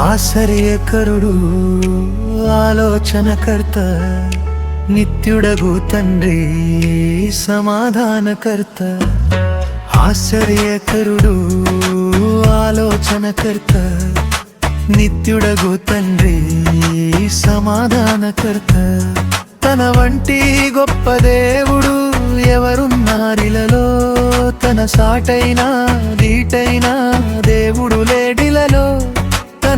ఆశ్చర్యకరుడు ఆలోచనకర్త నిత్యుడగు తండ్రి సమాధానకర్త. ఆశ్చర్యకరుడు ఆలోచనకర్త నిత్యుడగు తండ్రి సమాధానకర్త. తన వంటి గొప్ప దేవుడు ఎవరున్నారిలలో తన సాటైనా దీటైనా దేవుడు లేడిలలో.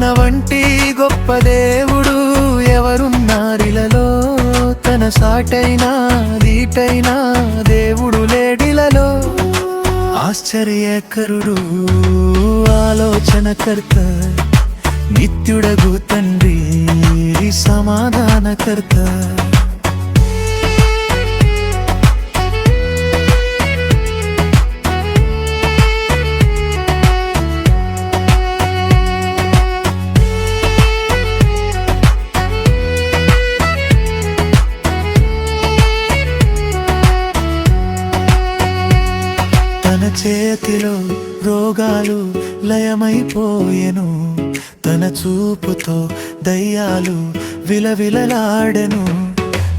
తన వంటి గొప్ప దేవుడు ఎవరున్నారిలలో? తన సాటైనా దీటైనా దేవుడు లేడిలలో? ఆశ్చర్యకరుడు ఆలోచనకర్త నిత్యుడగు తండ్రి సమాధానకర్త. చేతిలో రోగాలు లయమైపోయెను. తన చూపుతో దయ్యాలు విలవిలలాడెను.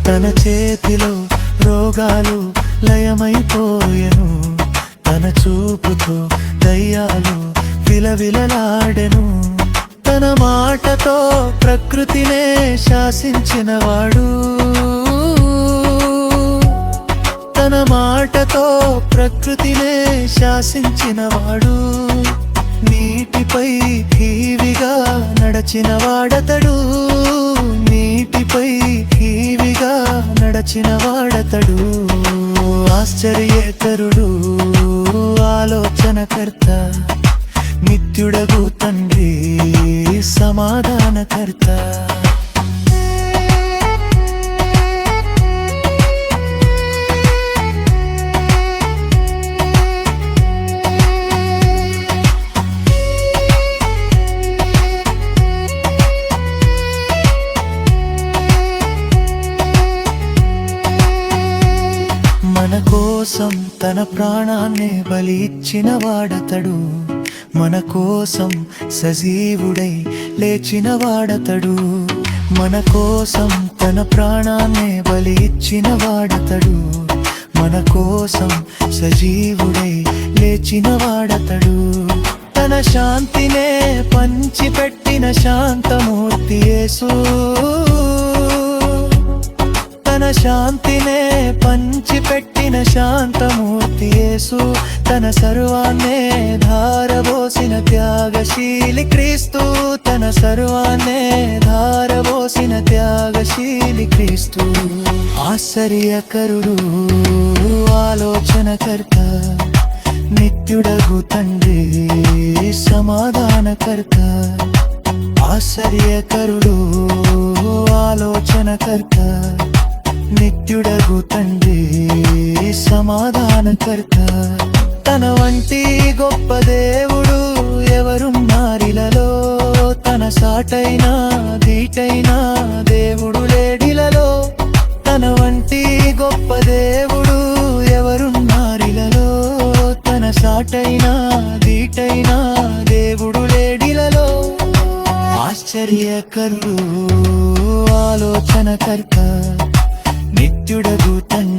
తన చేతిలో రోగాలు లయమైపోయెను. తన చూపుతో దయ్యాలు విలవిలలాడెను. తన మాటతో ప్రకృతినే శాసించినవాడు. తన మాటతో ప్రకృతినే శాసించినవాడు. నీటిపై హీవిగా నడచినవాడతడు. నీటిపై హీవిగా నడచినవాడతడు. ఆశ్చర్యేతరుడు ఆలోచనకర్త నిత్యుడగు తండ్రి సమాధానకర్త. మన కోసం తన ప్రాణాన్ని బలి ఇచ్చిన వాడతడు. మన కోసం సజీవుడై లేచిన వాడతడు. మన కోసం తన ప్రాణాన్ని బలి ఇచ్చిన వాడతడు. మన కోసం సజీవుడై లేచిన వాడతడు. తన శాంతినే పంచిపెట్టిన శాంతమూర్తి యేసు. తన శాంతినే పంచిపెట్టి పంచిపెట్టిన శాంతమూర్తి యేసు తన సర్వాన్నే ధారబోసిన త్యాగశీలి క్రీస్తు. తన సర్వాన్నే ధారబోసిన త్యాగశీలి క్రీస్తు. ఆశ్చర్యకరుడు ఆలోచనకర్త నిత్యుడగు తండ్రి సమాధానకర్త. ఆశ్చర్యకరుడు ఆలోచనకర్త నిత్యుడగు తండ్రి సమాధానకర్త. తన వంటి గొప్ప దేవుడు ఎవరున్నారిలలో తన సాటైనా దీటైనా దేవుడు లేడిలలో. తన వంటి గొప్ప దేవుడు ఎవరున్నారిలలో తన సాటైనా దీటైనా దేవుడు లేడిలలో. ఆశ్చర్యకరుడు ఆలోచనకర్త నిత్యుడగు తన్